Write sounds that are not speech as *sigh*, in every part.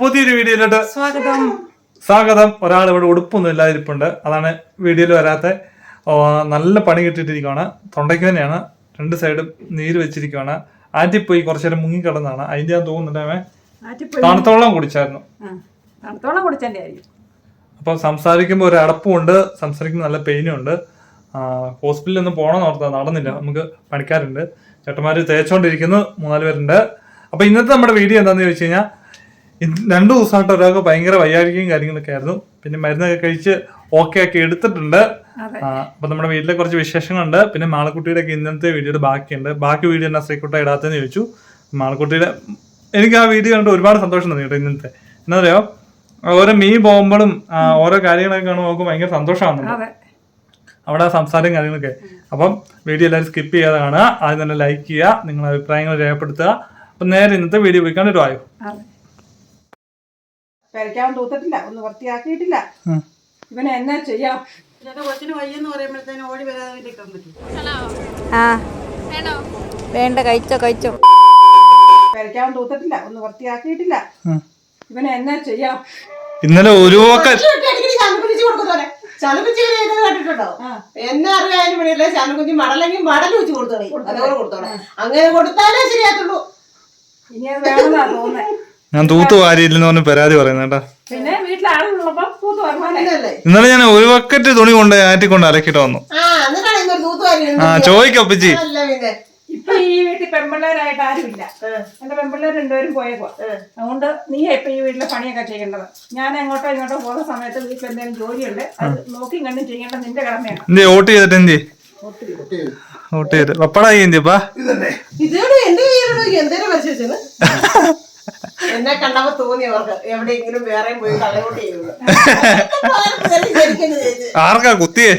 പുതിയൊരു വീഡിയോയിലോട്ട് സ്വാഗതം. സ്വാഗതം. ഒരാൾ ഇവിടെ ഉടുപ്പൊന്നും ഇല്ലാതിരിപ്പുണ്ട്. അതാണ് വീഡിയോയിൽ വരാത്ത നല്ല പണി കിട്ടിയിട്ടിരിക്കുകയാണ് തൊണ്ടയ്ക്ക് തന്നെയാണ്. രണ്ട് സൈഡും നീര് വെച്ചിരിക്കുകയാണ് ആറ്റി പോയി കുറച്ചു നേരം മുങ്ങി കിടന്നാണ് അതിന്റെ ഞാൻ തോന്നുന്നുണ്ടേ തണുത്തോളം കുടിച്ചായിരുന്നു. തണുത്തോളം കുടിച്ചതിന്റെ അപ്പൊ സംസാരിക്കുമ്പോൾ ഒരു അടപ്പുണ്ട് സംസാരിക്കുമ്പോൾ നല്ല പെയിനും ഉണ്ട്. ഹോസ്പിറ്റലിൽ ഒന്ന് പോകണമെന്ന് ഓർത്താ നടന്നില്ല. നമുക്ക് പണിക്കാരുണ്ട്. ചേട്ടന്മാര് തേച്ചോണ്ടിരിക്കുന്നു. മൂന്നാൽ പേരുണ്ട്. അപ്പൊ ഇന്നത്തെ നമ്മുടെ വീഡിയോ എന്താന്ന് ചോദിച്ചു കഴിഞ്ഞാൽ രണ്ടു ദിവസമായിട്ട് ഒരാൾക്ക് ഭയങ്കര വയ്യാഴികയും കാര്യങ്ങളൊക്കെ ആയിരുന്നു. പിന്നെ മരുന്നൊക്കെ കഴിച്ച് ഓക്കെ ആക്കി എടുത്തിട്ടുണ്ട്. അപ്പൊ നമ്മുടെ വീട്ടിലെ കുറച്ച് വിശേഷങ്ങളുണ്ട്. പിന്നെ മാളക്കുട്ടിയുടെ ഒക്കെ ഇന്നത്തെ വീഡിയോ ബാക്കിയുണ്ട്. ബാക്കി വീഡിയോ എന്നാ ശ്രീക്കുട്ട ഇടാത്തെന്ന് ചോദിച്ചു. മാളക്കുട്ടിയുടെ എനിക്ക് ആ വീഡിയോ കണ്ട് ഒരുപാട് സന്തോഷം തോന്നി കേട്ടോ ഇന്നത്തെ എന്താ പറയാ ഓരോ മീ പോകുമ്പോഴും ഓരോ കാര്യങ്ങളൊക്കെ കാണുമ്പോൾ നമുക്ക് ഭയങ്കര സന്തോഷമാണ് അവിടെ സംസാരം കാര്യങ്ങളൊക്കെ. അപ്പം വീഡിയോ എല്ലാവരും സ്കിപ്പ് ചെയ്യാതെ കാണുക. ആദ്യം തന്നെ ലൈക്ക് ചെയ്യുക. നിങ്ങളുടെ അഭിപ്രായങ്ങൾ രേഖപ്പെടുത്തുക. അപ്പം നേരെ ഇന്നത്തെ വീഡിയോ പോയി കണ്ടിട്ട് വായോ അതെ പെരയ്ക്കാവൻ തൂത്തിട്ടില്ല ഒന്ന് വൃത്തിയാക്കിയിട്ടില്ല. ഇവനെ എന്നാ ചെയ്യാം? വേണ്ട കഴിച്ചോ കഴിച്ചോ. പെരയ്ക്കാവൻ തൂത്തിട്ടില്ല ഒന്ന് വൃത്തിയാക്കിയിട്ടില്ല. ഇവനെ എന്നാ ചെയ്യാം? ഇന്നലെ ഒരു കണ്ടിട്ടുണ്ടോ? എന്നെ അറിയാനും വേണ്ടിയില്ല ചാലക്കുഞ്ചി മടലെങ്കിൽ മടൽ വെച്ച് കൊടുത്തോളെ അതുപോലെ കൊടുത്തോളെ അങ്ങനെ കൊടുത്താലേ ശരിയാത്തുള്ളൂ ഇനി അത് വേണമെന്നാ തോന്നുന്നേ. ഞാൻ തൂത്ത് വാരിയില്ലെന്ന് പറഞ്ഞ് പരാതി പറയുന്നത് കേട്ടോ. പിന്നെ വീട്ടിൽ ആളുള്ളപ്പോ തൂത്ത് അങ്ങനെയല്ലേ ഇന്നലെ ഞാൻ ഒരു ബക്കറ്റ് തുണി കൊണ്ട് ആറ്റിക്കൊണ്ട് അലക്കിട്ട് വന്നു. ആ ചോദിക്കൊപ്പിച്ചി ഇപ്പൊ ഈ വീട്ടിൽ പെമ്പിള്ളേരായിട്ട് ആരുമില്ല. എന്റെ പെമ്പിള്ളേർ രണ്ടുപേരും പോയേക്കോ അതുകൊണ്ട് നീ ഇപ്പൊ ഈ വീട്ടിലെ പണിയൊക്കെ ചെയ്യേണ്ടത്. ഞാൻ എങ്ങോട്ടോ ഇങ്ങോട്ടോ പോകുന്ന സമയത്ത് വീട്ടിൽ എന്തെങ്കിലും ജോലിയുണ്ട് അത് നോക്കി കണ്ടും ചെയ്യേണ്ടത് നിന്റെ കടമയാണ്. ഓട്ട് വോട്ട് ചെയ്തിട്ട് എന്തി വോട്ട് ചെയ്ത്. പപ്പടായി എന്തിപ്പാ ഇതോട് എന്റെ കയ്യിലുള്ള എന്തേലും എന്നെ കണ്ടപ്പോ തോന്നി അവർക്ക്. എവിടെയെങ്കിലും വേറെയും പോയി കളയോട്ട് ചെയ്യുന്നത് *laughs* ആർക്കാ കുത്തിയേ?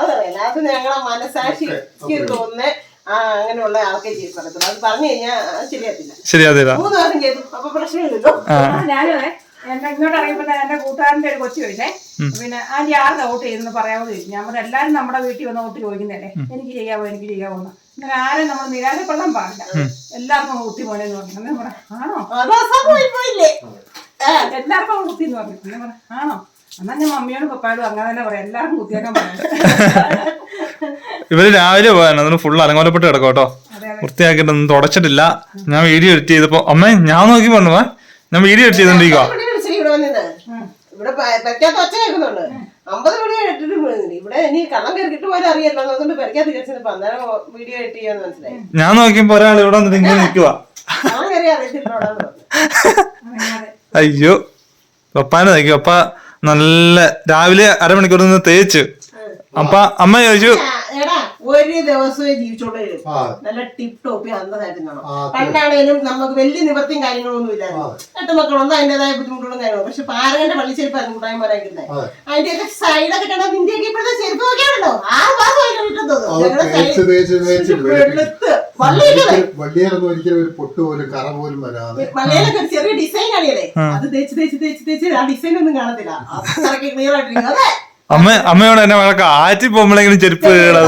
അതറിയില്ല അത് ഞങ്ങളെ മനസാക്ഷിക്ക് തോന്നുന്ന ആ അങ്ങനെയുള്ള ആൾക്കേ ചെയ്ത് അത് പറഞ്ഞു കഴിഞ്ഞാൽ ശരിയാത്തില്ല ശരിയാതില്ല മൂന്ന് ദിവസം ചെയ്തു. അപ്പൊ പ്രശ്നമില്ലല്ലോ. ഞാനും എന്നെ ഇങ്ങോട്ട് ഇറങ്ങിയപ്പോ എന്റെ കൂട്ടുകാരന്റെ ഒരു കൊച്ചു ചോദിച്ചേ പിന്നെ ആന്റി ആരുടെ വോട്ട് ചെയ്തെന്ന് പറയാമോ ചോദിച്ചു. ഞാൻ പറഞ്ഞു എല്ലാരും നമ്മുടെ വീട്ടിൽ വന്ന് വോട്ട് ചോദിക്കുന്നതല്ലേ. എനിക്ക് ചെയ്യാവോ എനിക്ക് ചെയ്യാവോ എന്ന്. അങ്ങനെ ആരും നമ്മൾ നിരാശപ്പെടാൻ പാടില്ല. എല്ലാവർക്കും പറഞ്ഞു. അങ്ങനെ പറയാം ആണോ? അത് എല്ലാവർക്കും അങ്ങ് കുത്തി എന്ന് പറഞ്ഞു. അങ്ങനെ പറയാം ആണോ? എന്നാ ഞാൻ മമ്മിയോടും പപ്പായോടും അങ്ങനെ തന്നെ പറയാം. എല്ലാവർക്കും കുത്തിയേക്കാൻ പറയാം ഇവർ രാവിലെ പോയാണ് അതിന് ഫുൾ അലങ്കോലപ്പെട്ട് കിടക്കും കേട്ടോ. വൃത്തിയാക്കിയിട്ടൊന്നും തുടച്ചിട്ടില്ല. ഞാൻ വീഡിയോ എഡിറ്റ് ചെയ്തപ്പോ അമ്മേ ഞാൻ നോക്കി പോണു ഞാൻ വീഡിയോ എഡിറ്റ് ചെയ്തോണ്ടിരിക്കുക ഇവിടെ അമ്പത് വീഡിയോ ഇട്ടിട്ട് പോയിരുന്നില്ല? ഇവിടെ ഇനി കള്ളം കയറിട്ട് പോലും അറിയാലോ. അതുകൊണ്ട് പെരക്കാത്ത കേസിന് അന്നേരം വീഡിയോ എഡിറ്റ് ചെയ്യാന്ന് മനസ്സിലായി. ഞാൻ നോക്കിയപ്പോ ഒരാൾ ഇവിടെ വന്നിട്ട് ഇങ്ങനെ നിൽക്കുക കള്ളം കയറി അറിയത്തില്ലോടാന്ന് പറഞ്ഞു അങ്ങനെ അയ്യോ പപ്പാനെ നോക്കി. പപ്പ നല്ല രാവിലെ അരമണിക്കൂർ നിന്ന് തേച്ചു. അപ്പ അമ്മ ചോദിച്ചു എടാ ഒരു ദിവസമേ ജീവിച്ചോണ്ടേ. നല്ല ടിപ് ടോപ്പി അന്നതായിരുന്നു പണ്ടാണേലും നമുക്ക് വലിയ നിവൃത്തിയും കാര്യങ്ങളൊന്നും ഇല്ലായിരുന്നു എട്ട് മക്കളൊന്നും അതിന്റേതായ ബുദ്ധിമുട്ടുകളും കാര്യങ്ങളും പക്ഷെ പാരകന്റെ പള്ളിച്ചെരുപ്പായിരുന്നു കൂട്ടായ്മരാക്കുന്നത് അതിന്റെ ഒക്കെ സൈഡൊക്കെ കണ്ടാൽ നിന്റെയൊക്കെ ഇപ്പോഴത്തെ ചെരുപ്പ് നോക്കിയാണല്ലോ ആ കിട്ടുന്നത് ഒരിക്കലും ഒരു പൊട്ട് പോലും കറ പോലും വരാതെ വള്ളിയിലൊക്കെ ഒരു ചെറിയ ഡിസൈൻ കാണിയല്ലേ അത് തേച്ച് തേച്ച് തേച്ച് തേച്ച് ആ ഡിസൈൻ ഒന്നും കാണത്തില്ല അത്രയ്ക്ക് ക്ലിയർ ആയിട്ടിരിക്കും അതെ അമ്മ അമ്മയോട് എന്നെ വഴക്ക ആറ്റി പോകുമ്പോഴെങ്കിലും ചെരുപ്പ് കേടാ.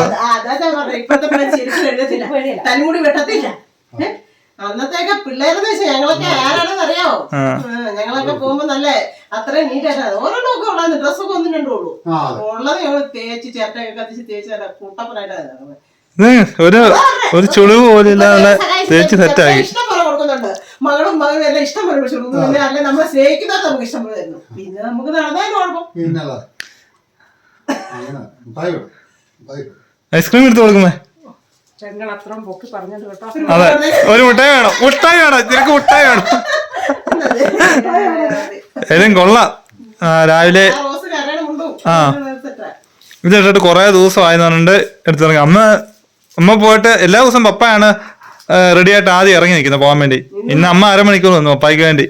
തലമുടി വെട്ടത്തില്ല പിള്ളേരെന്ന് വെച്ചാൽ ഞങ്ങളൊക്കെ ആരാണെന്ന് അറിയാവോ ഞങ്ങളൊക്കെ പോകുമ്പോ നല്ല അത്രയും നീറ്റായിട്ട് ഓരോന്നൊക്കെ ഉള്ളാന്ന് ഡ്രസ്സൊക്കെ ഒന്നും രണ്ടുള്ളൂ ഉള്ളത് ഞങ്ങൾ തേച്ച് ചേട്ടയൊക്കെ കത്തിച്ച് തേച്ച് കൂട്ടപ്പനായിട്ടാണ്. ഒരു ഒരു ചുളിവ് തേച്ച് സെറ്റാക്കി കൊടുക്കുന്നുണ്ട്. മകളും മകളും എല്ലാം ഇഷ്ടം പോലെ വിളിച്ചു കൊടുക്കുന്നു പിന്നെ അല്ലെ നമ്മളെ സ്നേഹിക്കുന്നവർ നമുക്ക് ഇഷ്ടം പോലെ തരുന്നു. പിന്നെ നമുക്ക് നടന്നാലും കുഴപ്പം പിന്നല്ല അങ്ങനെ മുട്ടായി വേണം മുട്ടായി വേണം. ഐസ്ക്രീം എടുത്ത് കൊടുക്കുമേ. കേട്ടോ. അതെ. ഒരു മുട്ടായി വേണം. മുട്ടായി വേണം. നിനക്ക് മുട്ടായി വേണം. ഏതും കൊള്ളാം. ആ, രാവിലെ ആ റോസ് കരയുടെ മുണ്ടും. ആ. സെറ്റാ. ഇത് ഇട്ടിട്ട് കുറെ ദിവസമായെന്ന് പറഞ്ഞിട്ട് എടുത്തു തുടങ്ങി അമ്മ അമ്മ പോയിട്ട് എല്ലാ ദിവസവും പപ്പയാണ് റെഡി ആയിട്ട് ആദ്യം ഇറങ്ങി നിൽക്കുന്നത് പോകാൻ വേണ്ടി. ഇന്ന് അമ്മ അരമണിക്കൂർ വന്നു പപ്പായ്ക്ക് വേണ്ടി.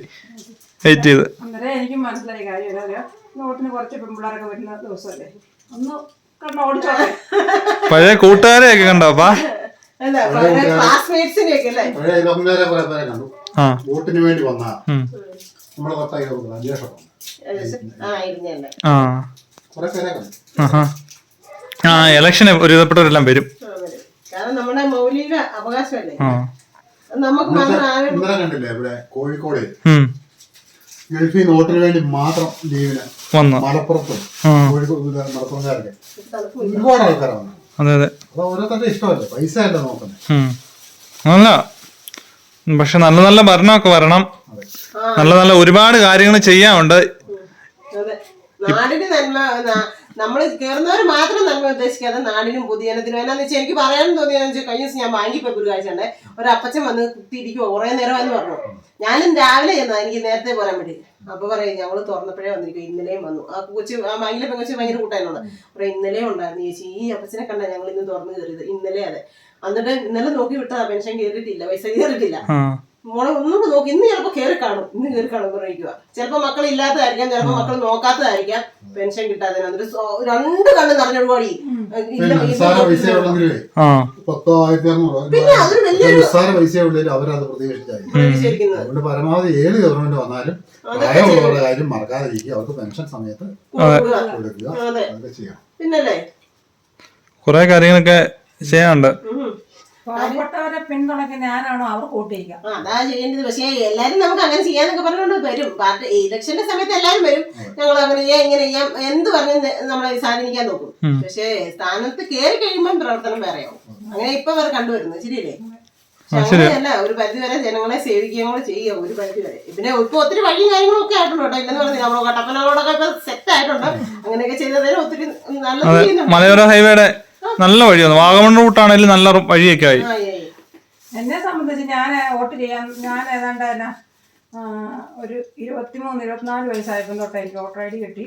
വെയിറ്റ് ചെയ്ത്. എനിക്കും മനസ്സിലായി കാര്യം നോട്ടിന് കുറച്ച് പെൺപിള്ളേരൊക്കെ വരുന്ന ദിവസമല്ലേ? ഒന്ന് കണ്ടോ ഓടിച്ചോട്ടെ പഴയ കൂട്ടുകാരെയൊക്കെ കണ്ടോ അപ്പാ? അല്ല ക്ലാസ്മേറ്റ്സിനെയൊക്കെ അല്ലേ? പഴയ കുറെ പേരെ കണ്ടു. ആ. വോട്ടിന് വേണ്ടി വന്നാ. പത്തായി അന്വേഷണം. ആ ഇരുന്നല്ലേ? ആ. കുറെ പേരെ കണ്ടു. ആഹാ. ആ ഇലക്ഷന് ഒരു വിധപ്പെട്ടവരെല്ലാം വരും. കാരണം നമ്മുടെ മൗലിക അവകാശമല്ലേ? നമുക്ക് മാത്രം ആരും ഇന്നലെ കണ്ടില്ലേ ഇവിടെ കോഴിക്കോട് ഗൾഫിൽ നിന്ന് വോട്ടിന് വേണ്ടി മാത്രം ലീവിന് വന്നു? മലപ്പുറത്തും കോഴിക്കോട് ഇത് മലപ്പുറംകാരൊക്കെ ഒരുപാട് ആൾക്കാരാണ് അതെ അതെ. അത് ഓരോരുത്തരുടെ ഇഷ്ടമല്ലേ? പൈസ അല്ല നോക്കുന്നത്. അല്ല പക്ഷെ നല്ല നല്ല ഭരണമൊക്കെ വരണം. നല്ല നല്ല ഒരുപാട് കാര്യങ്ങൾ ചെയ്യാനുണ്ട്. അതെ. നാടിന് നന്മ നമ്മൾ കയറുന്നവർ മാത്രം നന്മ ഉദ്ദേശിക്കാതെ നാടിനും പൊതുജനത്തിനും എന്നാന്ന് വെച്ചാൽ എനിക്ക് പറയാൻ തോന്നിയെന്ന് വെച്ചാൽ കഴിഞ്ഞ ദിവസം ഞാൻ ബാങ്കിൽ പോയി ഒരു കാഴ്ച ഉണ്ടായി ഒരു അപ്പച്ചൻ വന്ന് കുത്തിയിരിക്കുവോ കുറേ എന്ന് പറഞ്ഞു. ഞാനും രാവിലെ ചെന്നാ. എനിക്ക് നേരത്തെ പോരാൻ വേണ്ടി അപ്പൊ പറയും ഞങ്ങൾ തുറന്നപ്പോഴേ വന്നിരിക്കും ഇന്നലെയും വന്നു. ആ കൊച്ചു ആ ബാങ്കിലെ പെങ്കൊച്ചു ഭയങ്കര കൂട്ടായിരുന്നു പറയും ഇന്നലെയും ഉണ്ടായിരുന്നു. ചേച്ചി ഈ അപ്പച്ചനെ കണ്ട ഞങ്ങൾ ഇന്ന് തുറന്നു കയറിയത്. ഇന്നലെ അതെ. എന്നിട്ട് ഇന്നലെ നോക്കി വിട്ടതാ. പെൻഷൻ കയറിയിട്ടില്ല. പൈസ കയറിയിട്ടില്ല. മോളെ ഒന്നുകൂടെ നോക്കി. ഇന്ന് ചിലപ്പോ കയറി കാണും. ഇന്ന് കയറി കാണും പറയുക ചിലപ്പോ മക്കൾ ഇല്ലാത്തതായിരിക്കാം ചിലപ്പോ മക്കൾ നോക്കാത്തതായിരിക്കാം. പെൻഷൻ കിട്ടാതെ രണ്ട് കണ്ണ് നിറഞ്ഞൊരുപാടി പിന്നെ അതൊരു വലിയൊരു അവരത് പരമാവധി ഏത് ഗവൺമെന്റ് വന്നാലും പ്രായമുള്ളവരുടെ കാര്യം മറക്കാതിരിക്കുക. അവർക്ക് പെൻഷൻ സമയത്ത് കൊടുക്കുക. അതെ. അതൊക്കെ ചെയ്യണം. പിന്നല്ലേ? കുറെ കാര്യങ്ങളൊക്കെ ചെയ്യാനുണ്ട്. പാവപ്പെട്ടവരെ പിന്തുണയ്ക്കുന്ന ഞാനാണോ ചെയ്യുക ആ, അതാ ചെയ്യേണ്ടത്. പക്ഷേ എല്ലാരും നമുക്ക് അങ്ങനെ ചെയ്യാന്നൊക്കെ പറഞ്ഞുകൊണ്ട് വരും. പാർട്ടി ഇലക്ഷന്റെ സമയത്ത് എല്ലാരും വരും. ഞങ്ങൾ അങ്ങനെ ചെയ്യാം ഇങ്ങനെ ചെയ്യാം. എന്ത് പറഞ്ഞ് നമ്മളെ സ്വാധീനിക്കാൻ നോക്കും. പക്ഷേ സ്ഥാനത്ത് കയറി കഴിയുമ്പോൾ പ്രവർത്തനം വേറെയാവും. അങ്ങനെ ഇപ്പൊ അവർ കണ്ടുവരുന്നത് ശരിയല്ലേ? പക്ഷെ അങ്ങനെയല്ല ഒരു പരിധി വരെ ജനങ്ങളെ സേവിക്കുകയും കൂടെ ചെയ്യുക ഒരു പരിധി വരെ പിന്നെ ഇപ്പൊ ഒത്തിരി വഴിയും കാര്യങ്ങളും ഒക്കെ ആയിട്ടുണ്ട് കേട്ടോ. ഇല്ലെന്ന് പറഞ്ഞില്ല നമ്മൾ കട്ടപ്പനകളോടൊക്കെ ഇപ്പൊ സെറ്റ് ആയിട്ടുണ്ട്. അങ്ങനെയൊക്കെ ചെയ്തതിന് ഒത്തിരി നല്ല മലയോര ഹൈവേയുടെ നല്ല വഴിയാണ് വാഗമൺ റൂട്ടാണെങ്കിലും നല്ല വഴിയൊക്കെ ആയി. എന്നെ സംബന്ധിച്ച് ഞാൻ വോട്ട് ചെയ്യാൻ ഞാൻ ഏതാണ്ട് ഒരു ഇരുപത്തിമൂന്ന് ഇരുപത്തിനാല് വയസ്സായപ്പോൾ തൊട്ട് എനിക്ക് വോട്ടർ ഐ ഡി കിട്ടി.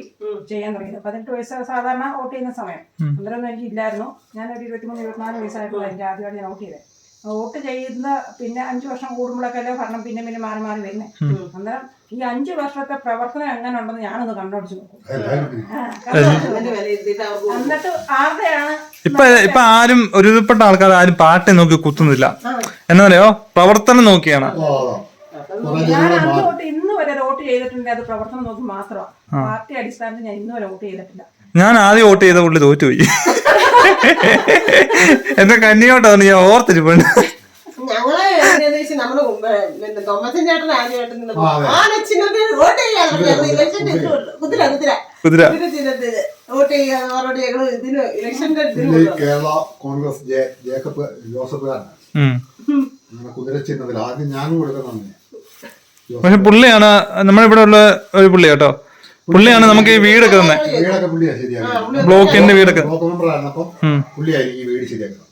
ചെയ്യാൻ തുടങ്ങിയത്. പതിനെട്ട് വയസ്സ് സാധാരണ വോട്ട് ചെയ്യുന്ന സമയം. അന്നേരമൊന്നും എനിക്ക് ഇല്ലായിരുന്നു. ഞാൻ ഒരു ഇരുപത്തിമൂന്ന് ഇരുപത്തിനാല് വയസ്സായപ്പോൾ എനിക്ക് ആദ്യമായിട്ട് ഞാൻ വോട്ട് ചെയ്തത്. വോട്ട് ചെയ്യുന്ന പിന്നെ അഞ്ച് വർഷം കൂടുമ്പോഴൊക്കെ അല്ലേ ഭരണം പിന്നെ പിന്നെ മാറി മാറി വരുന്നത് അന്നേരം ഈ അഞ്ചു വർഷത്തെ പ്രവർത്തനം എങ്ങനെ ഉണ്ടെന്ന് ഞാനൊന്ന് കണ്ടോടിച്ചു നോക്കും. എന്നിട്ട് ആരുടെയാണ് ഇപ്പൊ ഇപ്പൊ ആരും ഒരുവിധപ്പെട്ട ആൾക്കാർ ആരും പാർട്ടി നോക്കി കുത്തുന്നില്ല. എന്നാ പറയോ പ്രവർത്തനം നോക്കിയാണ്. ഞാൻ അന്ന് തൊട്ട് ഇന്ന് വരെ വോട്ട് ചെയ്തിട്ടുണ്ട്. അത് പ്രവർത്തനം നോക്കി മാത്രമാണ് പാർട്ടി അടിസ്ഥാനത്തിൽ ഞാൻ ഇന്ന് വരെ വോട്ട് ചെയ്തിട്ടില്ല. ഞാൻ ആദ്യം വോട്ട് ചെയ്ത പുള്ളി തോറ്റുപോയി. *laughs* എന്റെ കന്നിയോട്ടാണ് ഞാൻ ഓർത്തിരിപ്പുണ്ട്. ഞങ്ങൾ നമ്മുടെ ചേട്ടൻ ആദ്യമായിട്ട് വോട്ട് കുതിര കുതിര കുതിര. കുതിര ചിഹ്നത്തിൽ വോട്ട് ചെയ്യാന്ന് പറഞ്ഞിട്ട് ഞങ്ങൾ ഇതിന് ഇലക്ഷന്റെ ഇതിന് പിന്നെ ഈ കൊണ്ടുവന്നു. കേരള കോൺഗ്രസ് ജെ- ജേക്കബ് ജോസഫുകാരനാണ്. കുതിര ചിഹ്നത്തിൽ ആദ്യം ഞാനും കൊടുക്കുന്ന പക്ഷെ പുള്ളിയാണ് നമ്മളിവിടെ ഉള്ള ഒരു പുള്ളി കേട്ടോ. പുള്ളിയാണ് നമുക്ക് ഈ വീടൊക്കെ തന്നെ. വീടൊക്കെ പുള്ളിയാ ശരിയാക്കി ബ്ലോക്കിന്റെ വീടൊക്കെ. ബ്ലോക്ക് മെമ്പറായിരുന്നപ്പം പുള്ളിയായിരിക്കും ഈ വീട് ശരിയാക്കുന്നത്.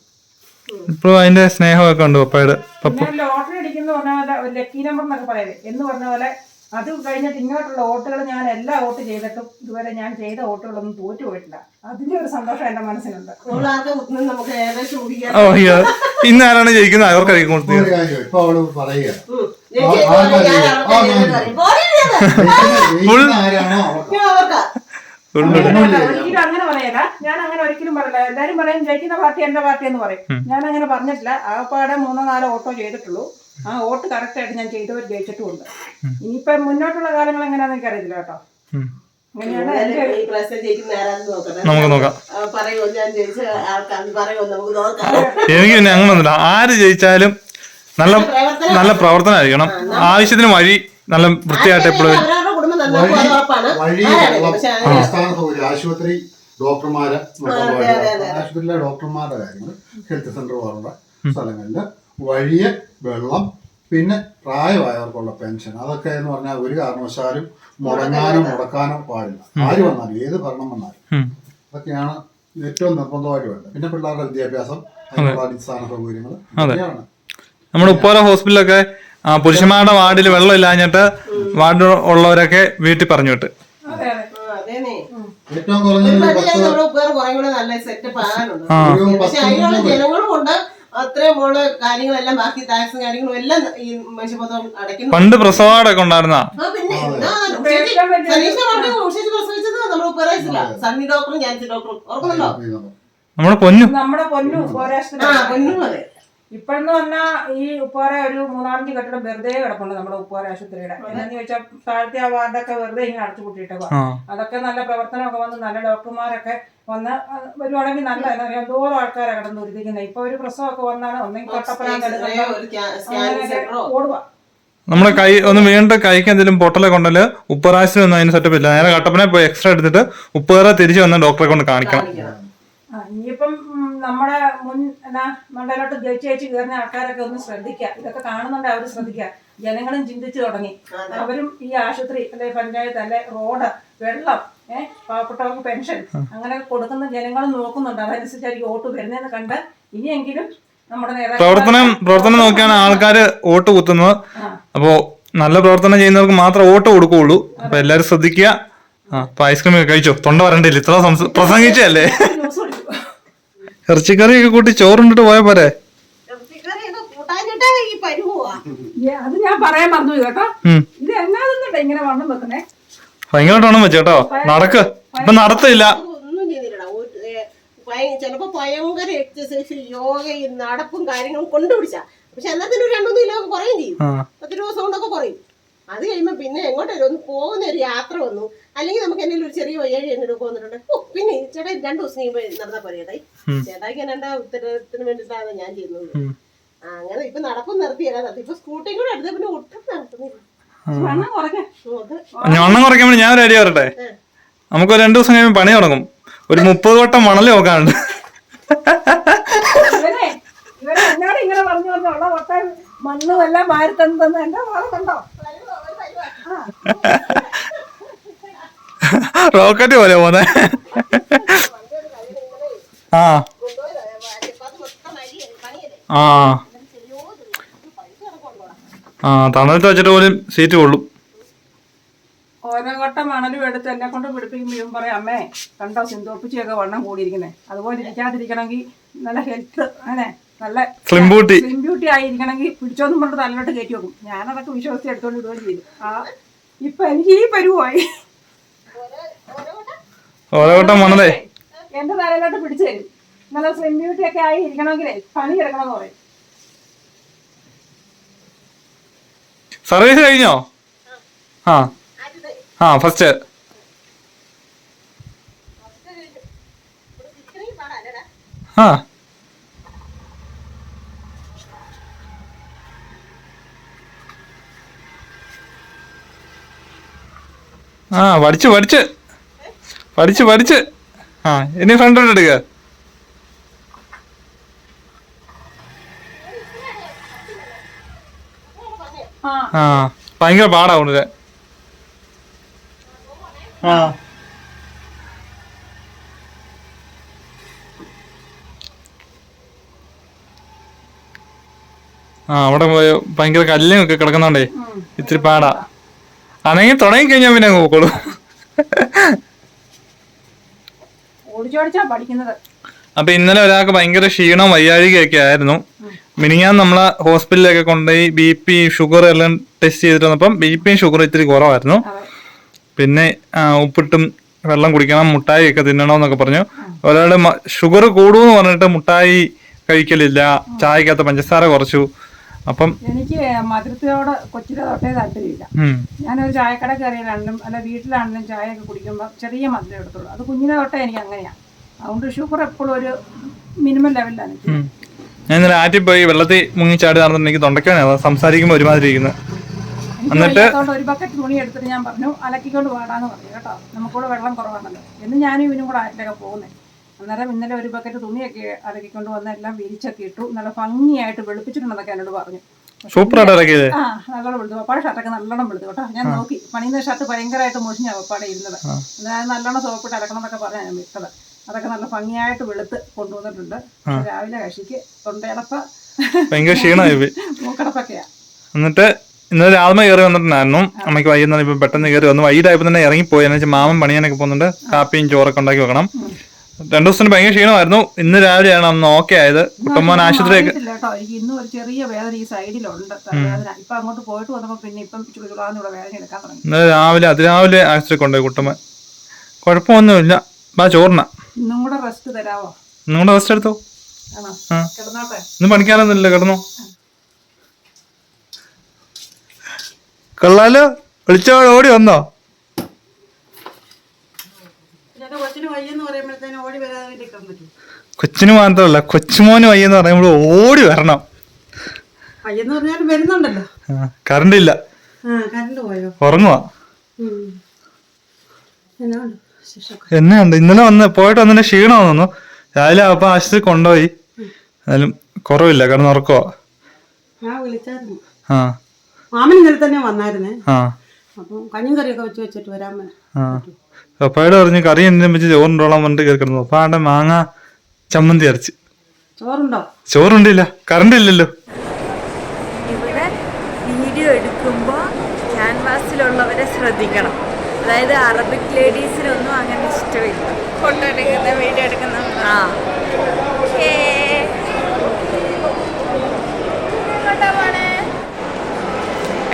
ഇപ്പൊ അതിന്റെ സ്നേഹമൊക്കെ ഉണ്ട് പപ്പയുടെ. പപ്പ ലോട്ടറി അടിക്കുന്ന പറഞ്ഞ ലക്കി നമ്പർ എന്നൊക്കെ പറയല്ലേ എന്ന് പറഞ്ഞ പോലെ അത് കഴിഞ്ഞിട്ട് ഇങ്ങോട്ടുള്ള ഓട്ടുകൾ ഞാൻ എല്ലാ വോട്ട് ചെയ്തിട്ടും ഇതുവരെ ഞാൻ ചെയ്ത വോട്ടുകളൊന്നും തോറ്റു പോയിട്ടില്ല. അതിന്റെ ഒരു സന്തോഷം എന്റെ മനസ്സിലുണ്ട്. നമുക്ക് ഏകദേശം ഇന്ന് ആരാണ് ജയിക്കുന്നത്? അവർക്കായിരിക്കും കൊടുത്തത് ഒരിക്കലും അങ്ങനെ പറയല്ല. ഞാൻ അങ്ങനെ ഒരിക്കലും പറയില്ല. എല്ലാരും പറയും ജയിക്കുന്ന പാർട്ടി എന്റെ പാർട്ടി എന്ന് പറയും. ഞാൻ അങ്ങനെ പറഞ്ഞിട്ടില്ല. ആകപ്പാടെ മൂന്നോ നാലോ ഓട്ടോ ചെയ്തിട്ടുള്ളൂ. ആ വോട്ട് കറക്റ്റ് ആയിട്ട് ഞാൻ ചെയ്തവർ ജയിച്ചിട്ടുമുണ്ട്. ഇനിയിപ്പൊ മുന്നോട്ടുള്ള കാലങ്ങൾ എങ്ങനെയാണെന്ന് എനിക്ക് അറിയില്ല കേട്ടോ എനിക്ക് പിന്നെ അങ്ങനൊന്നുമില്ല ആര് ജയിച്ചാലും നല്ല പ്രവർത്തനം. നല്ല പ്രവർത്തനമായിരിക്കണം. ആവശ്യത്തിന് വഴി നല്ല വൃത്തിയായിട്ട് എപ്പോഴും വഴി അടിസ്ഥാന സൗകര്യം. ആശുപത്രി ഡോക്ടർമാര്. ആശുപത്രിയിലെ ഡോക്ടർമാരുടെ കാര്യങ്ങൾ ഹെൽത്ത് സെന്റർ പോലുള്ള സ്ഥലങ്ങളിൽ വഴിയെ വെള്ളം പിന്നെ പ്രായമായവർക്കുള്ള പെൻഷൻ. അതൊക്കെ എന്ന് പറഞ്ഞാൽ ഒരു കാരണവശാലും മുടങ്ങാനോ മുടക്കാനോ പാടില്ല. ആര് വന്നാലും ഏത് ഭരണം വന്നാലും. അതൊക്കെയാണ് ഏറ്റവും നിർബന്ധമായിട്ട് വേണ്ടത്. പിന്നെ പിള്ളേരുടെ വിദ്യാഭ്യാസം അതിനുള്ള അടിസ്ഥാന സൗകര്യങ്ങൾ നമ്മുടെ ഉപ്പാല ഹോസ്പിറ്റലൊക്കെ ആ, പുരുഷന്മാരുടെ വാർഡിൽ വെള്ളം ഇല്ലാഞ്ഞിട്ട് വാർഡ് ഉള്ളവരൊക്കെ വീട്ടിൽ പറഞ്ഞു വിട്ട്. ഏറ്റവും കുറഞ്ഞത് പണ്ട് പ്രസവാടൊക്കെ ഉണ്ടായിരുന്ന? നമ്മുടെ ഉപ്പറേസില ഡോക്ടറും ഓർക്കുന്നുണ്ടോ? നമ്മുടെ പൊന്നു. നമ്മുടെ പൊന്നു പൊന്നും അതെ. ഇപ്പോഴെന്ന് പറഞ്ഞാൽ ഈ ഉപ്പാറ ഒരു മൂന്നാമത്തെ കെട്ടിടം വെറുതെ കിടപ്പുണ്ട് നമ്മുടെ ഉപ്പാറ ആശുപത്രിയുടെ. എന്താന്ന് ചോദിച്ചാൽ താഴത്തെ ആ വാർഡൊക്കെ വെറുതെ ഇങ്ങനെ അടച്ചു പൂട്ടിയിട്ടേക്കുക അതൊക്കെ നല്ല പ്രവർത്തനമൊക്കെ വന്ന് നല്ല ഡോക്ടർമാരൊക്കെ വന്ന് വരുവാണെങ്കിൽ നല്ല എന്താ എന്തോരം ആൾക്കാരെ കിടന്ന് ഉരുത്തിക്കുന്നത് ഇപ്പൊ ഒരു പ്രസവമൊക്കെ വന്നാണ് ഒന്നെങ്കിൽ ഓടുക നമ്മുടെ കൈ ഒന്ന് വീണ്ടും കൈക്ക് എന്തെങ്കിലും പൊട്ടലെ കൊണ്ടൽ ഉണ്ടെങ്കിൽ ഉപ്പറാശിനൊന്നും അതിന് സെറ്റപ്പ് ഇല്ല നേരെ കട്ടപ്പനെ പോയി എക്സ്ട്രാ എടുത്തിട്ട് ഉപ്പേറെ തിരിച്ചു വന്ന് ഡോക്ടറെ കൊണ്ട് കാണിക്കണം. ആ, ഇനിയിപ്പം നമ്മുടെ മുൻ എന്നാ മണ്ടയിലോട്ട് ജയിച്ച് ജയിച്ച് കയറുന്ന ആൾക്കാരൊക്കെ ഒന്ന് ശ്രദ്ധിക്കുക. ഇതൊക്കെ കാണുന്നുണ്ട് അവർ ശ്രദ്ധിക്കുക. ജനങ്ങളും ചിന്തിച്ചു തുടങ്ങി. അവരും ഈ ആശുപത്രി അല്ലെ പഞ്ചായത്ത് അല്ലെ റോഡ് വെള്ളം ഏഹ് പാവപ്പെട്ടവർക്ക് പെൻഷൻ അങ്ങനെ കൊടുക്കുന്ന ജനങ്ങളും നോക്കുന്നുണ്ട്. അതനുസരിച്ചായിരിക്കും വോട്ട് വരുന്നതെന്ന് കണ്ട് ഇനിയെങ്കിലും നമ്മുടെ പ്രവർത്തനം പ്രവർത്തനം നോക്കിയാണ് ആൾക്കാര് വോട്ട് കുത്തുന്നത്. അപ്പോ നല്ല പ്രവർത്തനം ചെയ്യുന്നവർക്ക് മാത്രം വോട്ട് കൊടുക്കുകയുള്ളൂ. അപ്പൊ എല്ലാരും ശ്രദ്ധിക്കുക. ആ അപ്പൊ ഐസ്ക്രീം കഴിച്ചോ? തൊണ്ട വരണ്ടില്ല. ഇത്ര സംസ- പ്രസംഗിച്ചല്ലേ ന്യൂസ് കൊടുക്കും ഇറച്ചിക്കറി ഒക്കെ കൂട്ടി ചോറുണ്ടിട്ട് പോയാ പോരെ? ഇറച്ചിക്കറിയൊക്കെ അത് ഞാൻ പറയാൻ മറന്നു കേട്ടോ. ഇത് എന്നാ ഇങ്ങനെ വണ്ണം ഭയങ്കരമായിട്ടാണ് വെച്ചേട്ടോ നടക്ക്. ഇപ്പൊ നടത്തില്ല. ചിലപ്പോ ഭയങ്കര എക്സസൈസ് യോഗയും നടപ്പും കാര്യങ്ങളും കൊണ്ടുപിടിച്ച. പക്ഷെ എന്നാത്തിന് ഒരു രണ്ടു കിലോ കുറയും ചെയ്യും. പത്ത് രൂപ കൊണ്ടൊക്കെ കുറയും. അത് കഴിയുമ്പോ പിന്നെ എങ്ങോട്ടൊരു ഒന്ന് പോകുന്ന ഒരു യാത്ര വന്നു. അല്ലെങ്കിൽ നമുക്ക് എന്തെങ്കിലും ഒരു ചെറിയ വയ്യാഴി എന്നെടുക്ക് വന്നിട്ടുണ്ട് ഓ പിന്നെ ഈ ചേട്ടാ രണ്ടു ദിവസം കഴിയുമ്പോ നടന്നാ പോലെ ചേട്ടായി ചേട്ടായിക്ക് എന്നെ ഉത്തരത്തിന് വേണ്ടിയിട്ടാണ് ഞാൻ ചെയ്യുന്നത്. അങ്ങനെ ഇപ്പൊ നടപ്പും നിർത്തിയല്ല നിർത്തി ഇപ്പൊ സ്കൂട്ടിയും കൂടെ എടുത്ത പിന്നെ ഒട്ടും നടത്തുന്നില്ല വണ്ണം കുറയ്ക്കാൻ വേണ്ടി ഞാൻ ഒരു ഐഡിയ പറയട്ടെ? നമുക്ക് രണ്ടു ദിവസം കഴിയുമ്പോൾ പണി തുടങ്ങും. ഒരു മുപ്പത് വട്ടം മണൽ നോക്കാനുണ്ട്. എന്നോട് ഇങ്ങനെ പറഞ്ഞു പറഞ്ഞുള്ള ഒട്ട മണ്ണും എല്ലാം മാറി തന്നു തന്നു എന്റെ കണ്ടോ? *laughs* റോക്കറ്റ് പോലെ പോന്നെ. ആ. ആ. ആ തണലത്ത് വെച്ചിട്ട് പോലും സീറ്റ് കൊള്ളും. ഓരോ കൊട്ട മണലും എടുത്ത് എന്നെ കൊണ്ട് പിടിപ്പിക്കുമ്പോൾ ഇവൻ പറയും അമ്മേ കണ്ടോ സിന്തോപ്പിച്ചൊക്കെ വണ്ണം കൂടിയിരിക്കുന്നത് അതുപോലെ ഇരിക്കാതിരിക്കണമെങ്കിൽ നല്ല ഹെൽത്ത് അങ്ങനെ നല്ല സ്ലിം ബ്യൂട്ടി സ്ലിം ബ്യൂട്ടി ആയിരിക്കണമെങ്കിൽ പിടിച്ചോന്നും പറഞ്ഞിട്ട് തലയിലോട്ട് കയറ്റി വെക്കും. ഞാനതൊക്കെ വിശ്വസിച്ച് എടുത്തോണ്ട് ഇടുകയും ചെയ്തു. ആ ഇപ്പൊ എനിക്ക് ഈ പരുവായി. ഓരോ വട്ടം മണലേ എന്റെ തലയിലോട്ട് പിടിച്ചു തരും. നല്ല സ്ലിം ബ്യൂട്ടി ഒക്കെ ആയി ഇരിക്കണമെങ്കിലേ പണി എടുക്കണമെന്ന് പറയും. സർവീസ് കഴിഞ്ഞോ? ആ. ആ ഫസ്റ്റ് ആ. ആ പഠിച്ചു പഠിച്ച് പഠിച്ച് പഠിച്ച് ആ ഇനി ഫ്രണ്ടോട്ട് എടുക്കുക ആ. ഭയങ്കര പാടാ കൊണ്ടുവരാൻ ആ. ആ അവിടെ പോയ ഭയങ്കര കല്ലും ഒക്കെ കിടക്കുന്നുണ്ടേ ഇത്തിരി പാടാ. അനങ്ങി തുടങ്ങി കഴിഞ്ഞാൽ പിന്നെ നോക്കോളൂ അപ്പൊ ഇന്നലെ ഒരാൾക്ക് ഭയങ്കര ക്ഷീണം വയ്യാഴികയൊക്കെ ആയിരുന്നു. മിനിങ്ങാൻ നമ്മളെ ഹോസ്പിറ്റലിലൊക്കെ കൊണ്ടുപോയി ബി പി ഷുഗർ എല്ലാം ടെസ്റ്റ് ചെയ്തിട്ട് വന്നപ്പം ബി പിയും ഷുഗറും ഇത്തിരി കുറവായിരുന്നു. പിന്നെ ഉപ്പിട്ടും വെള്ളം കുടിക്കണം മുട്ടായി ഒക്കെ തിന്നണം എന്നൊക്കെ പറഞ്ഞു ഒരാൾ ഷുഗർ കൂടുമെന്ന് പറഞ്ഞിട്ട് മുട്ടായി കഴിക്കലില്ല. ചായക്കകത്ത് പഞ്ചസാര കുറച്ചു. അപ്പം എനിക്ക് മധുരത്തിനോട് കൊച്ചിലെ തൊട്ടേ താല്പര്യമില്ല. ഞാനൊരു ചായക്കട കയറിയാണെങ്കിലും അല്ല വീട്ടിലാണെങ്കിലും ചായയൊക്കെ കുടിക്കുമ്പോൾ ചെറിയ മധുരം എടുത്തുള്ളൂ. അത് കുഞ്ഞിലെ തൊട്ടേ എനിക്ക് അങ്ങനെയാണ് അതുകൊണ്ട് ഷുഗർ എപ്പോഴും ഒരു മിനിമം ലെവലിലാണ് ഞാൻ ഇന്നലെ ആറ്റിൽ പോയി വെള്ളത്തിൽ മുങ്ങി ചാടി നടന്നിട്ട് എനിക്ക് തൊണ്ടയ്ക്കാണ് സംസാരിക്കുമ്പോൾ ഒരുമാതിരി ഇരിക്കുന്നത് എന്നിട്ട് ഒരു ബക്കറ്റ് തുണി എടുത്തിട്ട് ഞാൻ പറഞ്ഞു അലക്കിക്കൊണ്ട് പാടാന്ന് പറഞ്ഞു കേട്ടോ. നമുക്കൂടെ വെള്ളം കുറവാണല്ലോ. എന്ന് ഞാനും ഇവനും കൂടെ ആറ്റിലൊക്കെ പോകുന്നത് അന്നേരം ഇന്നലെ ഒരു ബക്കറ്റ് തുണിയൊക്കെ അലക്കിക്കൊണ്ട് വന്ന് എല്ലാം വിരിച്ചൊക്കെ ഇട്ടു. നല്ല ഭംഗിയായിട്ട് വെളുപ്പിച്ചിട്ടുണ്ടെന്നൊക്കെ എന്നോട് പറഞ്ഞു. സൂപ്പറായിട്ട് ആ നല്ലോണം വെളുത്തു. പപ്പാടെ ഷർട്ടൊക്കെ നല്ലോണം വെളുത്തു കേട്ടോ. ഞാൻ നോക്കി. പണിയുന്ന ഷർട്ട് ഭയങ്കരമായിട്ട് മുഷിഞ്ഞ പപ്പാടെ ഇരുന്നത്. അതായത് നല്ലോണം സോപ്പിട്ട് അലക്കണം എന്നൊക്കെ പറഞ്ഞാൽ ഞാൻ വിട്ടത്. അതൊക്കെ നല്ല ഭംഗിയായിട്ട് വെളുത്ത് കൊണ്ടുവന്നിട്ടുണ്ട്. രാവിലെ കഷിക്ക് തൊണ്ടയടപ്പ. ഭയങ്കര ക്ഷീണമായി മൂക്കടപ്പൊക്കെയാ. എന്നിട്ട് ഇന്നലെ രാവിലെ കയറി വന്നിട്ടുണ്ടായിരുന്നു. അമ്മയ്ക്ക് വൈകുന്നേരം ഇപ്പം പെട്ടെന്ന് കയറി വന്നു. വൈകിട്ടായപ്പോൾ തന്നെ ഇറങ്ങിപ്പോയി. എന്ന് വെച്ചാൽ മാമൻ പണിയാനൊക്കെ പോകുന്നുണ്ട്. കാപ്പിയും ചോറൊക്കെ ഉണ്ടാക്കി വെക്കണം. രണ്ടു ദിവസത്തിന് ഭയങ്കര ക്ഷീണമായിരുന്നു. ഇന്ന് രാവിലെയാണ് അന്ന് ഓക്കെ ആയത്. കുട്ടമ്മോൻ ആശുപത്രിയൊക്കെ ഇന്ന് കേട്ടോ. എനിക്ക് ഇന്നും ഒരു ചെറിയ വേദന ഈ സൈഡിലുണ്ട്. തലവേദന ഇപ്പൊ അങ്ങോട്ട് പോയിട്ട് വന്നപ്പോ പിന്നെ ഇപ്പം ചുടുചുടാന്ന് ഇവിടെ വേദന എടുക്കാൻ തുടങ്ങി. ഇന്ന് രാവിലെ അതിരാവിലെ ആശുപത്രി കൊണ്ടുപോയി കുട്ടമ്മൻ കുഴപ്പമൊന്നുമില്ല. ബാ ചോറിന. ഇന്നും കൂടെ റെസ്റ്റ് തരാവോ? നിങ്ങളുടെ റെസ്റ്റ് എടുത്തോ? ഇന്ന് പണിക്കാനൊന്നുമില്ല കിടന്നോ? കൊള്ളാലോ വിളിച്ചോ ഓടി വന്നോ ചേട്ടാ കൊച്ചിന് വയ്യെന്ന് പറയുമ്പോഴത്തേനും ഓടി വരാതെ നിൽക്കാൻ പറ്റും കൊച്ചിന് മാത്രമല്ല കൊച്ചുമോന് വയ്യെന്ന് പറയുമ്പോൾ ഓടി വരണം. പറഞ്ഞാൽ വരുന്നുണ്ടല്ലോ. കറണ്ട് ഇല്ല. ഉറങ്ങുവാ. എന്നെയുണ്ട് ഇന്നലെ വന്ന് പോയിട്ട് വന്നിട്ട് ക്ഷീണം തോന്നുന്നു. രാവിലെ അപ്പൊ ആശുപത്രി കൊണ്ടുപോയി. എന്നാലും കുറവില്ല കിടന്ന് ഉറക്കുവാ ആ. മാമൻ ഇന്നലെ തന്നെ വന്നായിരുന്നേ. ആ. അപ്പം കഞ്ഞും കറിയൊക്കെ വെച്ച് വെച്ചിട്ട് വരാൻ പറ്റും പപ്പായോട് പറഞ്ഞ് കറി എന്തിനും വെച്ച് ചോറുണ്ടോളാൻ പറഞ്ഞിട്ട് വന്നിട്ട് കിടന്നു. അപ്പൊ ആടെ മാങ്ങ ചമ്മന്തി അരച്ച്. ചോറുണ്ടോ? ചോറുണ്ടില്ല കറണ്ട് ഇല്ലല്ലോ ഇവിടെ വീഡിയോ എടുക്കുമ്പോൾ ക്യാൻവാസിലുള്ളവരെ ശ്രദ്ധിക്കണം. അതായത് അറബിക് ലേഡീസിനൊന്നും അങ്ങനെ ഇഷ്ടമില്ല. ഫോട്ടോ എടുക്കുന്ന വീഡിയോ എടുക്കുന്ന ആ?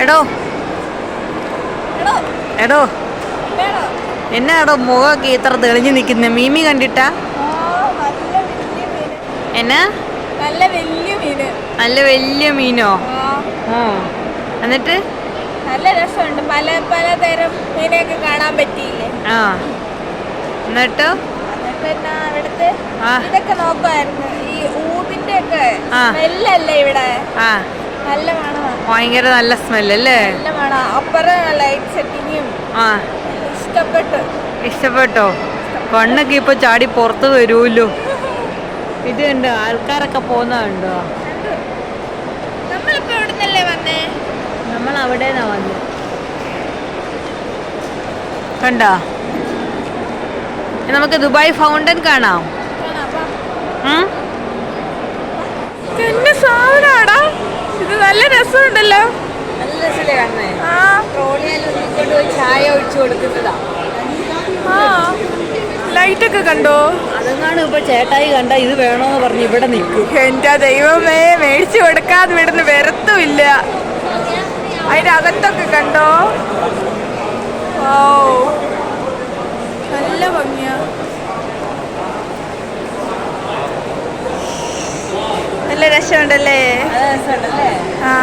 എടോ. എടോ. എന്നാടോ മുഖമൊക്കെ ഇത്ര തെളിഞ്ഞു നിൽക്കുന്ന മീമി കണ്ടിട്ടാ? എന്നാ? നല്ല വലിയ മീന് നല്ല വലിയ മീനോ? എന്നിട്ട്? നല്ല രസമുണ്ട്. പല പല പലതരം മീനെയൊക്കെ കാണാൻ പറ്റിയില്ലേ? ആ. എന്നിട്ടോ? എന്നിട്ട് പിന്നെ അവിടുത്തെ ആ. ഇതൊക്കെ നോക്കുമായിരുന്നു ഈ ഊതിന്റെ ഒക്കെ ആ. സ്മെല്ലല്ലേ ഇവിടെ? ആ. നല്ല മണമാണ് ഭയങ്കര നല്ല സ്മെല്ലല്ലേ? നല്ല മണം അപ്പുറം ലൈറ്റ് സെറ്റിങ്ങും ആ. ഇഷ്ടപ്പെട്ടു. ഇഷ്ടപ്പെട്ടോ? കണ്ണൊക്കെ ഇപ്പൊ ചാടി പുറത്ത് വരുമല്ലോ. *laughs* ഇത് കണ്ടോ? ആൾക്കാരൊക്കെ പോകുന്നതുണ്ടോ വന്നേ? നമ്മൾ അവിടെ വന്നത് കണ്ടോ? നമുക്ക് ദുബായ് ഫൗണ്ടൻ കാണാം. എന്നെ സാധനമാടാ ഇത് നല്ല രസമുണ്ടല്ലോ. നല്ല രസമല്ലേ കാണുന്നേ? ആ. പോയി ചായ ഒഴിച്ചു കൊടുക്കുന്നതാ. ലൈറ്റ് ഒക്കെ കണ്ടോ? അതെങ്ങാണ് ഇപ്പൊ ചേട്ടായി കണ്ട ഇത് വേണോന്ന് പറഞ്ഞ് ഇവിടെ നിൽക്കും. എന്റെ ദൈവമേ മേടിച്ചു കൊടുക്കാതെ വിടുന്ന വരത്തുമില്ല അതിന്റെ അകത്തൊക്കെ കണ്ടോ? ഓ നല്ല ഭംഗിയാ. നല്ല രസമുണ്ടല്ലേ? ആ.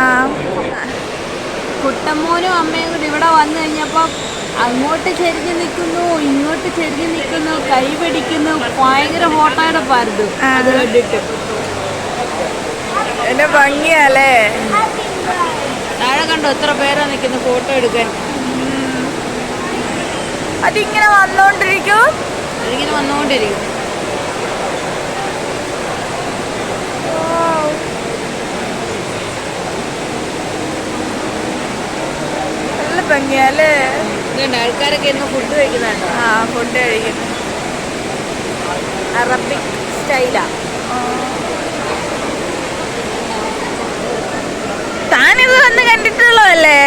കുട്ടമ്മോനും അമ്മയും കൂടി ഇവിടെ വന്നു കഴിഞ്ഞപ്പോൾ അങ്ങോട്ട് ചെരിഞ്ഞ് നിൽക്കുന്നു ഇങ്ങോട്ട് ചെരിഞ്ഞ് നിൽക്കുന്നു കൈ പിടിക്കുന്നു. ഭയങ്കര ഹോട്ടാണ് അത് കണ്ടിട്ട്. എന്റെ ഭംഗിയല്ലേ? താഴെ കണ്ടു എത്ര പേരാ നിൽക്കുന്നു ഫോട്ടോ എടുക്കാൻ? അതിങ്ങനെ വന്നോണ്ടിരിക്കും. അതിങ്ങനെ വന്നുകൊണ്ടിരിക്കും നല്ല ഭംഗിയല്ലേ? ആൾക്കാരൊക്കെ ഇന്ന് ഫുഡ് കഴിക്കുന്നുണ്ടോ? ആ ഫുഡ് കഴിക്കുന്നു അറബിക് സ്റ്റൈലാ താനിത് വന്ന് കണ്ടിട്ടുള്ളതല്ലേ?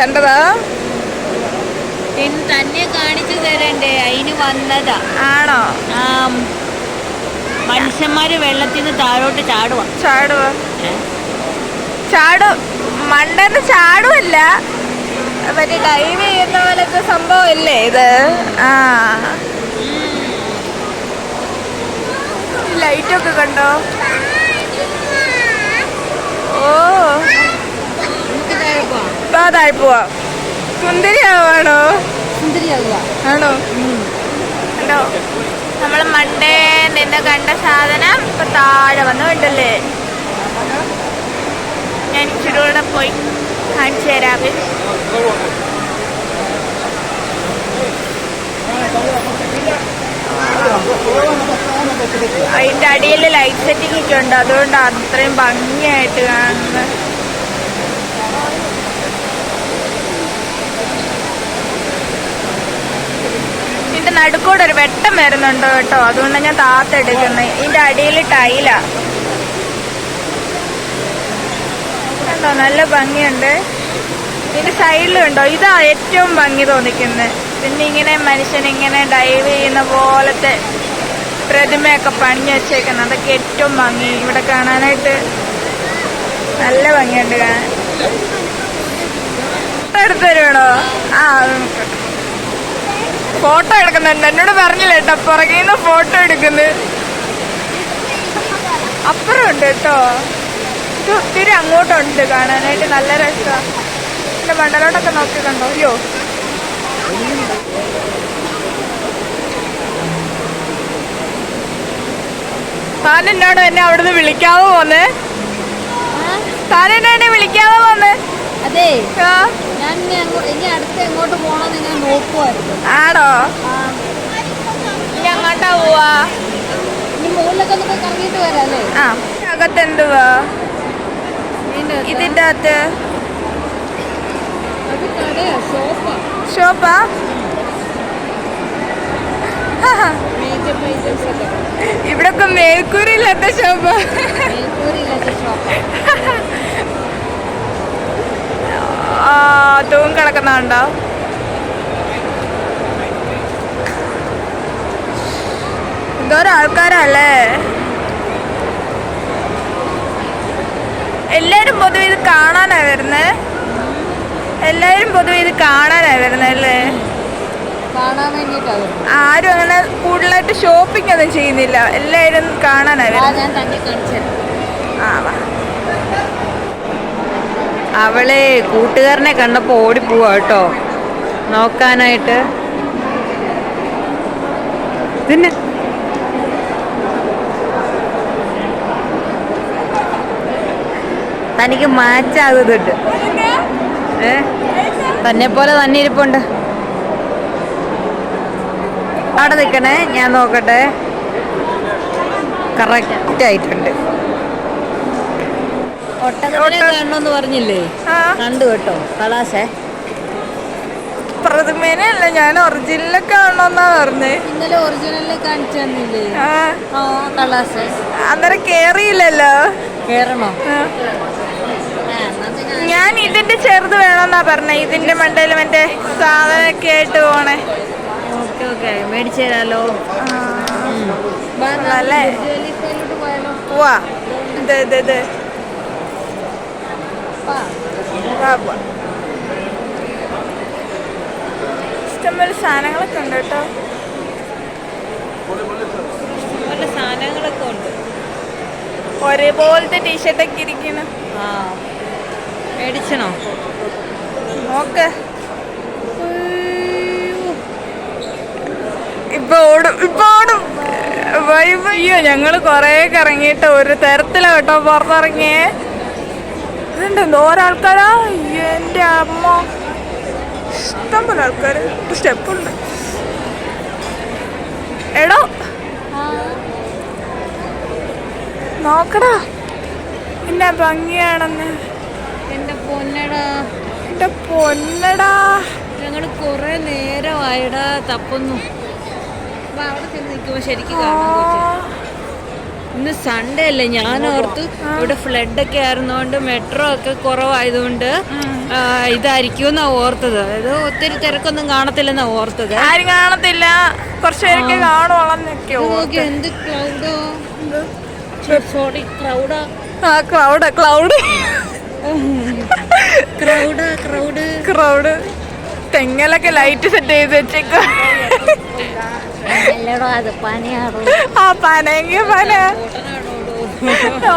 കണ്ടതാ. തന്നെ കാണിച്ചു തരണ്ടേ അതിന് വന്നതാ. ആണോ? ആ. മനുഷ്യന്മാര് വെള്ളത്തിൽ നിന്ന് താഴോട്ട് ചാടുവാ. ചാടുവ. ചാടും. മണ്ടെന്ന് ചാടുമല്ല മറ്റേ ഡൈവ് ചെയ്യുന്ന പോലത്തെ സംഭവം ഇല്ലേ ഇത്? ആ. ലൈറ്റ് ഒക്കെ കണ്ടോ? ഓ. താഴെ പോവാം. സുന്ദരിയാവാണോ? ആണോ? കണ്ടോ? നമ്മൾ മണ്ടേ നിന്ന് കണ്ട സാധനം ഇപ്പൊ താഴെ വന്നു കണ്ടല്ലേ? ഞാൻ ഇച്ചിരി കൂടെ പോയി കാണിച്ചു തരാവേ അതിന്റെ അടിയിൽ ലൈറ്റ് സെറ്റിംഗ് ഒക്കെ ഉണ്ട്. അതുകൊണ്ട് അത്രയും ഭംഗിയായിട്ട് കാണുന്നത്. ഇതിന്റെ നടുക്കൂടെ ഒരു വെട്ടം വരുന്നുണ്ട് കേട്ടോ. അതുകൊണ്ടാണ് ഞാൻ താത്തെടുക്കുന്നത് ഇതിന്റെ അടിയിൽ ടൈലാ കണ്ടോ? നല്ല ഭംഗിയുണ്ട്. ഇതിന്റെ സൈഡിലും ഉണ്ടോ? ഇതാ ഏറ്റവും ഭംഗി തോന്നിക്കുന്നത് പിന്നെ ഇങ്ങനെ മനുഷ്യൻ ഇങ്ങനെ ഡൈവ് ചെയ്യുന്ന പോലത്തെ പ്രതിമയൊക്കെ പണിഞ്ഞു വെച്ചേക്കുന്നത് അതൊക്കെ ഏറ്റവും ഭംഗി. ഇവിടെ കാണാനായിട്ട് നല്ല ഭംഗിയുണ്ട് കാണാൻ. എടുത്തു ആ ഫോട്ടോ എടുക്കുന്നുണ്ട് എന്നോട് പറഞ്ഞില്ല കേട്ടോ പുറകിൽ നിന്ന് ഫോട്ടോ എടുക്കുന്നു. അപ്പുറം ഉണ്ട് കേട്ടോ. ഇത് ഒത്തിരി അങ്ങോട്ടുണ്ട് കാണാനായിട്ട് നല്ല രസമാണ് പിന്നെ മണ്ടലോട്ടൊക്കെ നോക്കി കണ്ടോ അയ്യോ. താൻ എന്നോട് എന്നെ അവിടുന്ന് വിളിക്കാതെ പോന്നേ താൻ എന്നെ എന്നെ വിളിക്കാതെ പോന്ന് അതെ. ഞാൻ ഇനി അടുത്ത് എങ്ങോട്ട് നോക്കുമായിരുന്നു ആണോ? ഇനി അങ്ങോട്ടാ പോവാ. ഇനി മുകളിലൊക്കെ ഒന്ന് പോയി കറങ്ങിയിട്ട് വരാം അല്ലേ? ആ. അകത്ത് ഇതിന്റെ അകത്താ? ഷോപ്പാ. ഇവിടൊക്കെ മേൽക്കൂരില്ലാത്ത ഷോപ്പാ. തൂങ്ങി കിടക്കുന്നുണ്ടോ എന്തോരം ആൾക്കാരല്ലേ എല്ലാരും പൊതുവെ ഇത് കാണാനാ വരുന്നത് എല്ലാവരും പൊതുവെ ഇത് കാണാനാ വരുന്നത് അല്ലേ? ആരും അങ്ങനെ കൂടുതലായിട്ട് ഷോപ്പിംഗ് ഒന്നും ചെയ്യുന്നില്ല. എല്ലാവരും കാണാനാ ആ വരുന്നത് ഞാൻ തന്നെ കാണിച്ചു ആ അവളെ കൂട്ടുകാരനെ കണ്ടപ്പോൾ ഓടിപ്പോവാ കേട്ടോ. നോക്കാനായിട്ട്. പിന്നെ തനിക്ക് മാച്ചാകുന്നുണ്ട്. ഏ? തന്നെ പോലെ തന്നെ ഇരിപ്പുണ്ട്. അവിടെ നിൽക്കണേ ഞാൻ നോക്കട്ടെ. കറക്റ്റ് ആയിട്ടുണ്ട്. കാണണമെന്ന് പറഞ്ഞില്ലേ? കണ്ടു കേട്ടോ പ്രതിമേനെ അല്ല ഞാൻ ഒറിജിനലൊക്കെ കാണണമെന്നാ പറഞ്ഞേ. ഇന്നലെ ഒറിജിനലിൽ കാണിച്ചു തന്നില്ലേ? അന്നേരം കേറിയില്ലല്ലോ. കേറണോ? ഞാൻ ഇതിന്റെ ചെറുത് വേണമെന്നാ പറഞ്ഞേ. ഇതിന്റെ മണ്ടയിൽ മറ്റേ സാധനമൊക്കെ ആയിട്ട് പോണേ. Okay okay. മേടിച്ചു തരാലോ? നല്ലേ പോയാലോ? പോവാ. ഇത് ഇത് ഇത് വാ. വാ, പോവാ. ഇഷ്ടംപോലെ സാധനങ്ങളൊക്കെ ഉണ്ട് കേട്ടോ. സാധനങ്ങളൊക്കെ ഉണ്ട്. ഒരേപോലത്തെ ടീഷർട്ടൊക്കെ ഇരിക്കുന്നു. ആ. മേടിച്ചണോ? നോക്ക് ഇപ്പൊ ഓടും ഇപ്പൊ ഓടും. അയ്യോ ഞങ്ങൾ കൊറേ കറങ്ങിയിട്ട് ഒരു തരത്തിലാ കേട്ടോ പുറത്തിറങ്ങിയേ. ഇതുണ്ട് എന്തോരം എന്റെ അമ്മ. ഇഷ്ടം പോലെ ആൾക്കാര്. സ്റ്റെപ്പുണ്ട്. എടോ. നോക്കടാ. എന്നാ ഭംഗിയാണെന്ന്. എന്റെ പൊന്നടാ. എന്റെ പൊന്നടാ. ഞങ്ങൾ കുറെ നേരമായിടാ തപ്പുന്നു. അവിടെ ചെന്ന് നിൽക്കുമ്പോ ശരിക്കും ഇന്ന് സൺഡേ അല്ലേ? ഞാൻ ഓർത്ത് ഇവിടെ ഫ്ലഡ് ഒക്കെ ആയിരുന്നോണ്ട് മെട്രോ ഒക്കെ കുറവായതുകൊണ്ട് ഇതായിരിക്കും എന്നാ ഓർത്തത്. അതായത് ഒത്തിരി തിരക്കൊന്നും കാണത്തില്ലെന്നാ ഓർത്തത്. ആരും കാണത്തില്ല. കുറച്ച് പേരൊക്കെ കാണുവോളന്നൊക്കെ എന്ത് ക്ലൗഡോ സോറി ക്രൗഡാ ആ? ക്ലൗഡ് ക്ലൗഡ് ക്രൗഡാ ക്രൗഡ് ക്രൗഡ് തെങ്ങലൊക്കെ ലൈറ്റ് സെറ്റ് ചെയ്ത് വെച്ചേക്ക. ആ പനയെങ്കിൽ പന. ഓ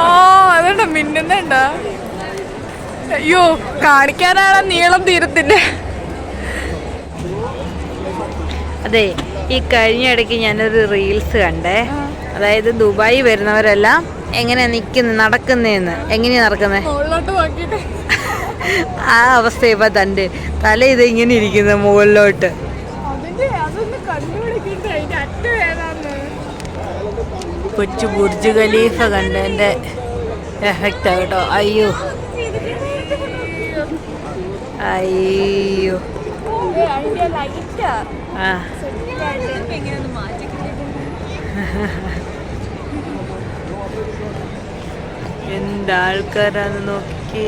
അതുണ്ടോ മിന്നുന്നുണ്ടോ? അയ്യോ കാണിക്കാനാണ് നീളം തീരത്തിന്റെ അതെ ഈ കഴിഞ്ഞ ഇടയ്ക്ക് ഞാനൊരു റീൽസ് കണ്ടേ. അതായത് ദുബായി വരുന്നവരെല്ലാം എങ്ങനെ നിൽക്കുന്നു നടക്കുന്നേന്ന്? എങ്ങനെയാ നടക്കുന്നത് ആ അവസ്ഥ ഇപ്പൊ തന്റെ. തല ഇത് ഇങ്ങനെ ഇരിക്കുന്നു മുകളിലോട്ട്. കൊച്ചു ബുർജ് ഖലീഫ കണ്ടതിന്റെ എഫക്റ്റ് കേട്ടോ. അയ്യോ. അയ്യോ. *laughs* എന്താ ആൾക്കാരാന്ന് നോക്കി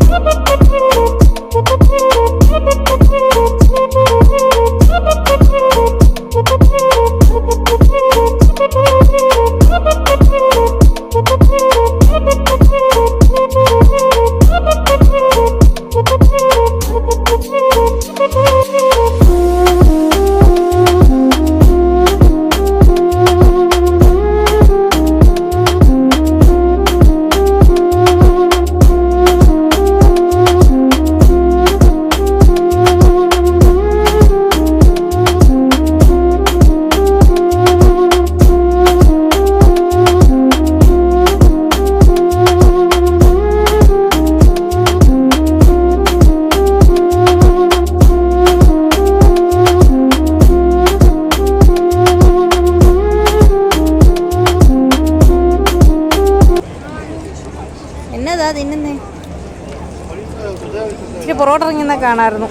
കാണാമായിരുന്നു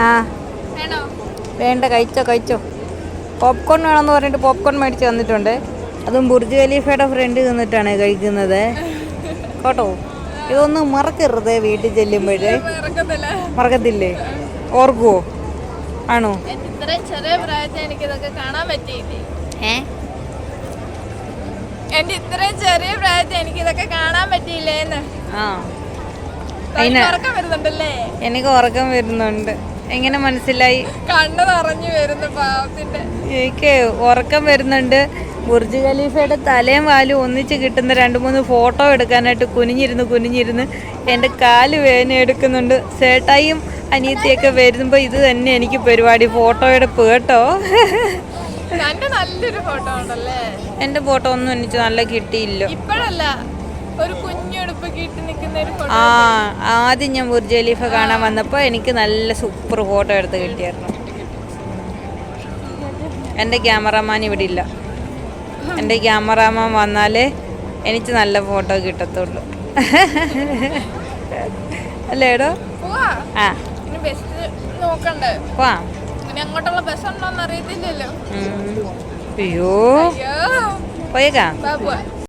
ആ. വേണ്ട കഴിച്ചോ കഴിച്ചോ. പോപ്കോൺ വേണമെന്ന് പറഞ്ഞിട്ട് പോപ്കോൺ മേടിച്ച് തന്നിട്ടുണ്ട്. അതും ബുർജ് ഖലീഫയുടെ ഫ്രണ്ട് നിന്നിട്ടാണ് കഴിക്കുന്നത്. കേട്ടോ? ഇതൊന്നും മറക്കരുത് വീട്ടിൽ ചെല്ലുമ്പോഴേ മറക്കത്തില്ലേ. ഓർക്കുവോ? ആണോ? ചെറിയ പ്രായത്തിൽ എനിക്ക് ഇതൊക്കെ കാണാൻ പറ്റിയില്ലേ? ഏ? എന്റെ ഇത്രയും ചെറിയ പ്രായത്തിൽ എനിക്ക് ഇതൊക്കെ കാണാൻ പറ്റിയില്ലേന്ന്. ആ തനിക്ക് അതിന് ഉറക്കം വരുന്നുണ്ടല്ലേ എനിക്ക് ഉറക്കം വരുന്നുണ്ട്. എങ്ങനെ മനസ്സിലായി? കണ്ണ് നിറഞ്ഞു വരുന്നു പാവത്തിന്റെ. എനിക്ക് ഉറക്കം വരുന്നുണ്ട്. ബുർജ് ഖലീഫയുടെ തലയും വാലും ഒന്നിച്ച് കിട്ടുന്ന രണ്ട് മൂന്ന് ഫോട്ടോ എടുക്കാനായിട്ട് കുനിഞ്ഞിരുന്ന് കുനിഞ്ഞിരുന്ന് എന്റെ കാൽ വേദന എടുക്കുന്നുണ്ട്. സേട്ടായും അനിയത്തിയൊക്കെ വരുമ്പോൾ ഇത് തന്നെ എനിക്ക് പരിപാടി ഫോട്ടോ എടുപ്പ് കേട്ടോ നല്ലൊരു ഫോട്ടോ ഉണ്ടല്ലേ? എന്റെ ഫോട്ടോ ഒന്നും എനിക്ക് നല്ല കിട്ടിയില്ല. ഇപ്പോഴല്ല ഒരു കുഞ്ഞുടുപ്പ് കിട്ടി ആ ആദ്യം ഞാൻ ബുർജ് ഖലീഫ കാണാൻ വന്നപ്പോൾ എനിക്ക് നല്ല സൂപ്പർ ഫോട്ടോ എടുത്ത് കിട്ടിയായിരുന്നു. എന്റെ ക്യാമറാമാൻ ഇവിടെ ഇല്ല. എന്റെ ക്യാമറാമാൻ വന്നാലേ എനിക്ക് നല്ല ഫോട്ടോ കിട്ടത്തുള്ളൂ. അല്ലേടോ എടോ? ആ. അങ്ങോട്ടുള്ള ബസ് ഉണ്ടോന്ന് അറിയത്തില്ലല്ലോ. അയ്യോ. പോയേക്കാ?